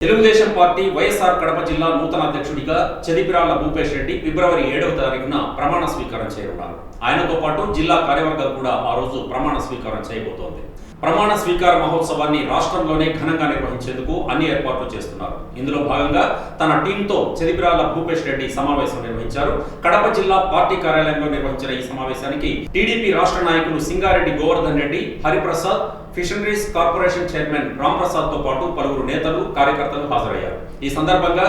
Telugu Desam party YSR Kadapa జిల్లా నూతన అధ్యక్షుడిగా చెదిపిరాళ్ళ భూపేష్ రెడ్డి ఫిబ్రవరి ఏడవ తారీఖున ప్రమాణ స్వీకారం చేయనున్నారు. ఆయనతో పాటు జిల్లా కార్యవర్గం కూడా ఆ రోజు ప్రమాణ స్వీకారం చేయబోతోంది. ప్రమాణ స్వీకార మహోత్సవాన్ని రాష్ట్రంలోనే ఘనంగా నిర్వహించేందుకు అన్ని ఏర్పాట్లు చేస్తున్నారు. ఇందులో భాగంగా తన టీంతో చెదిపిరాళ్ళ భూపేష్ రెడ్డి సమావేశం నిర్వహించారు. కడప జిల్లా పార్టీ కార్యాలయంలో నిర్వహించిన ఈ సమావేశానికి టీడీపీ రాష్ట్ర నాయకులు Singareddy Govardhan Reddy Hariprasad fisheries corporation chairman రాంప్రసాద్తో పాటు పలువురు నేతలు కార్యకర్తలు హాజరయ్యారు. ఈ సందర్భంగా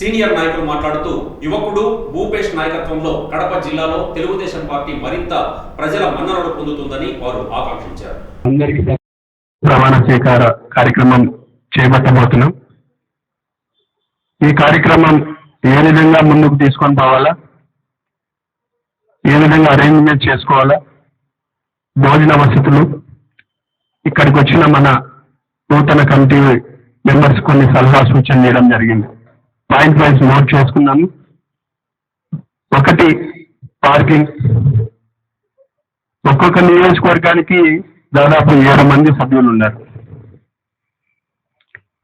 సీనియర్ నాయకులు మాట్లాడుతూ యువకుడు భూపేష్ నాయకత్వంలో కడప జిల్లాలో తెలుగుదేశం పార్టీ మరింత ప్రజల మన్ననలు పొందుతుందని వారు ఆకాంక్షించారు. అందరికీ ప్రమాణ స్వీకార కార్యక్రమం చేపట్టబోతున్నాం. ఈ కార్యక్రమం ఏ విధంగా ముందుకు తీసుకొని పోవాలా? ఏ విధంగా అరేంజ్మెంట్ చేసుకోవాలా? భోజన వసతులు? ఇక్కడికి వచ్చిన మన నూతన కమిటీ మెంబర్స్ కొన్ని సలహా సూచన చేయడం జరిగింది. పాయింట్ వైజ్ నోట్ చేసుకున్నాము ఒకటి పార్కింగ్. ఒక్కొక్క నియోజకవర్గానికి దాదాపు ఏడు మంది సభ్యులు ఉన్నారు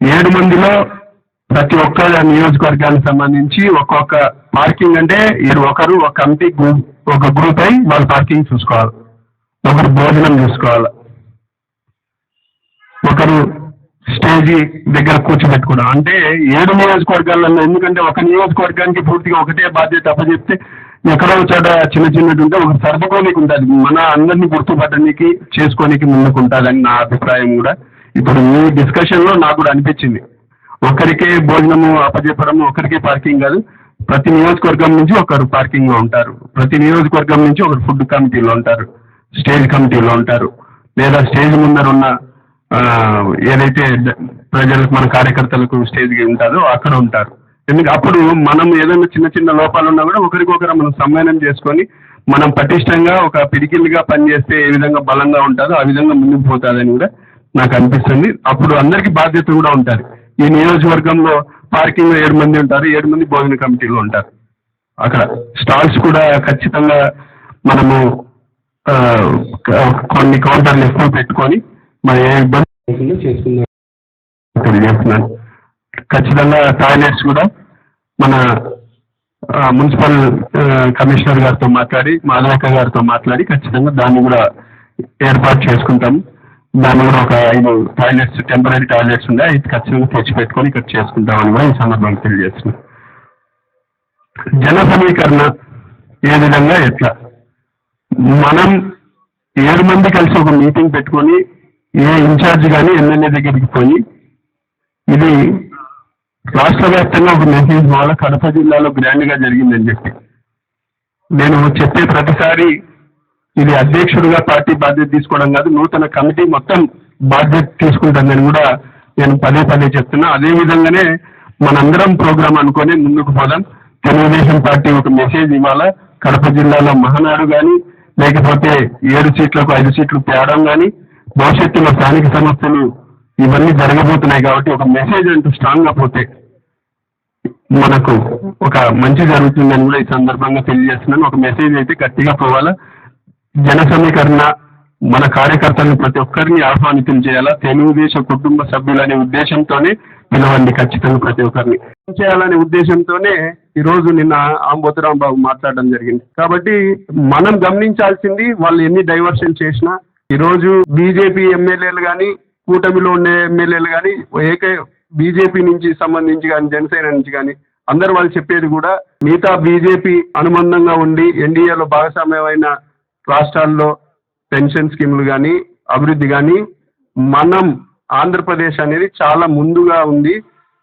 ఏడు మందిలో ప్రతి ఒక్క నియోజకవర్గానికి సంబంధించి ఒక్కొక్క పార్కింగ్ అంటే ఒకరు ఒక కమిటీ ఒక గ్రూప్ అయి వాళ్ళు పార్కింగ్ చూసుకోవాలి. ఒకరు భోజనం చూసుకోవాలి. ఒకరు స్టేజీ దగ్గర కూర్చోబెట్టుకోవడం. అంటే ఏడు నియోజకవర్గాలలో ఎందుకంటే ఒక నియోజకవర్గానికి పూర్తిగా ఒకటే బాధ్యత అప్పచెప్తే ఎక్కడో చోట చిన్న చిన్నది ఉంటే ఒక సర్దుకోనికి ఉంటుంది. మన అందరినీ గుర్తుపట్టడానికి చేసుకోనికి ముందుకు ఉంటుందని నా అభిప్రాయం కూడా. ఇప్పుడు మీ డిస్కషన్లో నాకు కూడా అనిపించింది. ఒకరికే భోజనము అప్పచెప్పడము ఒకరికే పార్కింగ్ కాదు. ప్రతి నియోజకవర్గం నుంచి ఒకరు పార్కింగ్లో ఉంటారు. ప్రతి నియోజకవర్గం నుంచి ఒకరు ఫుడ్ కమిటీలో ఉంటారు. స్టేజ్ కమిటీలో ఉంటారు. లేదా స్టేజ్ ముందర ఉన్న ఏదైతే ప్రజలకు మన కార్యకర్తలకు స్టేజ్ ఉంటారో అక్కడ ఉంటారు. ఎందుకు అప్పుడు మనం ఏదైనా చిన్న చిన్న లోపాలు ఉన్నా కూడా ఒకరికొకరు మనం సమ్మేళనం చేసుకొని మనం పటిష్టంగా ఒక పిడికిలుగా పనిచేస్తే ఏ విధంగా బలంగా ఉంటుందో ఆ విధంగా ముందుకు పోతుందని కూడా నాకు అనిపిస్తుంది. అప్పుడు అందరికీ బాధ్యత కూడా ఉంటుంది ఈ నియోజకవర్గంలో పార్కింగ్ ఏడు మంది ఉంటారు ఏడు మంది భోజన కమిటీలో ఉంటారు. అక్కడ స్టాల్స్ కూడా ఖచ్చితంగా మనము కొన్ని కౌంటర్లు ఎక్కువ పెట్టుకొని మరి ఏ ఇబ్బంది చేసుకుందాం. తెలియజేస్తున్నాను ఖచ్చితంగా టాయిలెట్స్ కూడా మన మున్సిపల్ కమిషనర్ గారితో మాట్లాడి మాధవక్క గారితో మాట్లాడి ఖచ్చితంగా దాన్ని కూడా ఏర్పాటు చేసుకుంటాం దాన్ని కూడా ఒక ఐదు టాయిలెట్స్ టెంపరీ టాయిలెట్స్ ఉన్నాయి అయితే ఖచ్చితంగా తెచ్చిపెట్టుకొని ఇక్కడ చేసుకుంటామని కూడా ఈ సందర్భంగా తెలియజేస్తున్నాం. జన సమీకరణ ఏ విధంగా ఎట్లా? మనం ఏడు మంది కలిసి ఒక మీటింగ్ పెట్టుకొని ఏ ఇన్ఛార్జ్ కానీ ఎమ్మెల్యే దగ్గరికి పోయి ఇది రాష్ట్ర వ్యాప్తంగా ఒక మెసేజ్ వాళ్ళ కడప జిల్లాలో గ్రాండ్గా జరిగిందని చెప్పి. నేను చెప్పే ప్రతిసారి ఇది అధ్యక్షుడిగా పార్టీ బాధ్యత తీసుకోవడం కాదు నూతన కమిటీ మొత్తం బాధ్యత తీసుకుంటుందని కూడా నేను పదే పదే చెప్తున్నా. అదే విధంగానే మనందరం ప్రోగ్రాం అనుకొని ముందుకు పోదాం. తెలుగుదేశం పార్టీ ఒక మెసేజ్ ఇవ్వాలా కడప జిల్లాలో మహానాడు కానీ లేకపోతే ఏడు సీట్లకు ఐదు సీట్లు తేవడం కానీ భవిష్యత్తులో స్థానిక సమస్యలు ఇవన్నీ జరగబోతున్నాయి కాబట్టి ఒక మెసేజ్ అంటూ స్ట్రాంగ్గా పోతే మనకు ఒక మంచి జరుగుతుందని కూడా ఈ సందర్భంగా తెలియజేస్తున్నాను. ఒక మెసేజ్ అయితే గట్టిగా పోవాలా? జన సమీకరణ మన కార్యకర్తలను ప్రతి ఒక్కరిని ఆహ్వానితం చేయాలా? తెలుగుదేశం కుటుంబ సభ్యులనే ఉద్దేశంతోనే పిలవండి ఖచ్చితంగా ప్రతి ఒక్కరిని. చేయాలనే ఉద్దేశంతోనే ఈ రోజు నిన్న ఆంబోతురాం బాబు మాట్లాడడం జరిగింది. కాబట్టి మనం గమనించాల్సింది వాళ్ళు ఎన్ని డైవర్షన్ చేసినా ఈ రోజు బీజేపీ ఎమ్మెల్యేలు కానీ కూటమిలో ఉండే ఎమ్మెల్యేలు కానీ ఏకై బీజేపీ నుంచి సంబంధించి కానీ జనసేన నుంచి కానీ అందరు వాళ్ళు చెప్పేది కూడా మిగతా బీజేపీ అనుబంధంగా ఉండి ఎన్డీఏలో భాగస్వామ్యమైన రాష్ట్రాల్లో పెన్షన్ స్కీములు కానీ అభివృద్ధి కానీ మనం ఆంధ్రప్రదేశ్ అనేది చాలా ముందుగా ఉంది.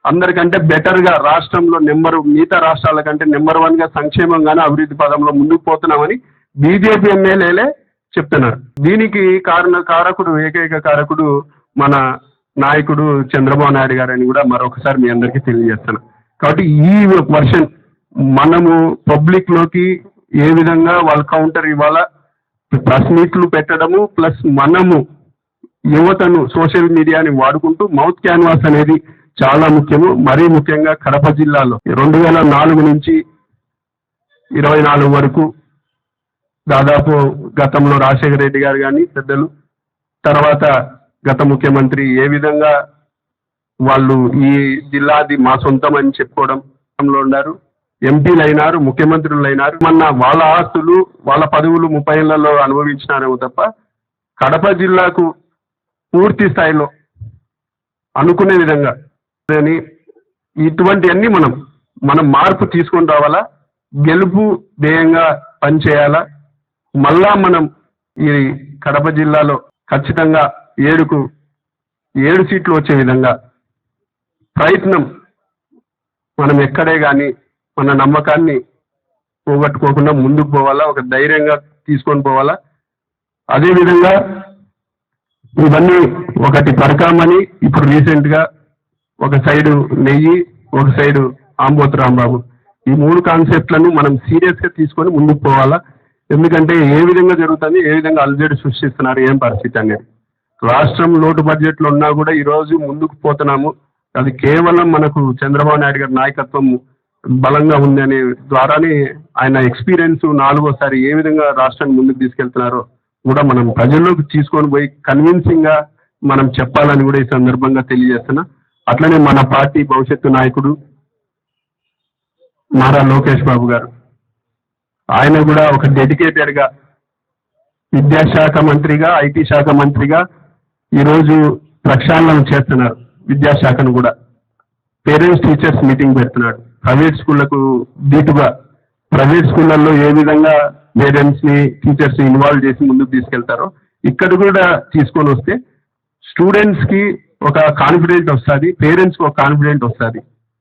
అందరికంటే బెటర్గా రాష్ట్రంలో నెంబర్ మిగతా రాష్ట్రాల కంటే నెంబర్ వన్గా సంక్షేమంగానే అభివృద్ధి పదంలో ముందుకు పోతున్నామని బీజేపీ ఎమ్మెల్యేలే చెప్తున్నారు. దీనికి కారణ కారకుడు ఏకైక కారకుడు మన నాయకుడు చంద్రబాబు నాయుడు గారని కూడా మరొకసారి మీ అందరికీ తెలియజేస్తాను. కాబట్టి ఈ వర్షన్ మనము పబ్లిక్లోకి ఏ విధంగా వాళ్ళ కౌంటర్ ఇవ్వాలా? ప్రెస్ మీట్లు పెట్టడము ప్లస్ మనము యువతను సోషల్ మీడియాని వాడుకుంటూ మౌత్ క్యాన్వాస్ అనేది చాలా ముఖ్యము. మరీ ముఖ్యంగా కడప జిల్లాలో రెండు వేల నాలుగు నుంచి ఇరవై నాలుగు వరకు దాదాపు గతంలో రాజశేఖర రెడ్డి గారు కానీ పెద్దలు తర్వాత గత ముఖ్యమంత్రి ఏ విధంగా వాళ్ళు ఈ జిల్లాది మా సొంతం అని చెప్పుకోవడంలో ఉన్నారు. ఎంపీలు అయినారు ముఖ్యమంత్రులు అయినారు మన వాళ్ళ ఆస్తులు వాళ్ళ పదవులు ముప్పై ఏళ్ళలో అనుభవించినారేమో తప్ప కడప జిల్లాకు పూర్తి స్థాయిలో అనుకునే విధంగా అని ఇటువంటివన్నీ మనం మనం మార్పు తీసుకొని రావాలా? గెలుపు ధ్యేయంగా పనిచేయాలా? మళ్ళా మనం ఈ కడప జిల్లాలో ఖచ్చితంగా ఏడుకు ఏడు సీట్లు వచ్చే విధంగా ప్రయత్నం మనం ఎక్కడే కానీ మన నమ్మకాన్ని పోగొట్టుకోకుండా ముందుకు పోవాలా ఒక ధైర్యంగా తీసుకొని పోవాలా. అదేవిధంగా ఇవన్నీ ఒకటి పరకామని ఇప్పుడు రీసెంట్గా ఒక సైడు నెయ్యి ఒక సైడు ఆంబోతు రాంబాబు. ఈ మూడు కాన్సెప్ట్లను మనం సీరియస్గా తీసుకొని ముందుకు పోవాలా. ఎందుకంటే ఏ విధంగా జరుగుతుంది ఏ విధంగా అలజడి సృష్టిస్తున్నారు ఏం పరిస్థితి అనేది. రాష్ట్రం లోటు బడ్జెట్లు ఉన్నా కూడా ఈ రోజు ముందుకు పోతున్నాము. అది కేవలం మనకు చంద్రబాబు నాయుడు గారి నాయకత్వం బలంగా ఉందనే ద్వారానే ఆయన ఎక్స్పీరియన్స్ నాలుగోసారి ఏ విధంగా రాష్ట్రాన్ని ముందుకు తీసుకెళ్తున్నారో కూడా మనం ప్రజల్లోకి తీసుకొని పోయి కన్విన్సింగ్గా మనం చెప్పాలని కూడా ఈ సందర్భంగా తెలియజేస్తున్నా. అట్లనే మన పార్టీ భవిష్యత్తు నాయకుడు నారా లోకేష్ బాబు గారు. ఆయన కూడా ఒక డెడికేటెడ్గా విద్యాశాఖ మంత్రిగా ఐటీ శాఖ మంత్రిగా ఈరోజు ప్రక్షాళన చేస్తున్నారు విద్యాశాఖను కూడా. పేరెంట్స్ టీచర్స్ మీటింగ్ పెడుతున్నాడు. ప్రైవేట్ స్కూళ్ళకు దీటుగా ప్రైవేట్ స్కూళ్ళల్లో ఏ విధంగా పేరెంట్స్ని టీచర్స్ని ఇన్వాల్వ్ చేసి ముందుకు తీసుకెళ్తారో ఇక్కడ కూడా తీసుకొని వస్తే స్టూడెంట్స్కి ఒక కాన్ఫిడెంట్ వస్తుంది పేరెంట్స్కి ఒక కాన్ఫిడెంట్ వస్తుంది.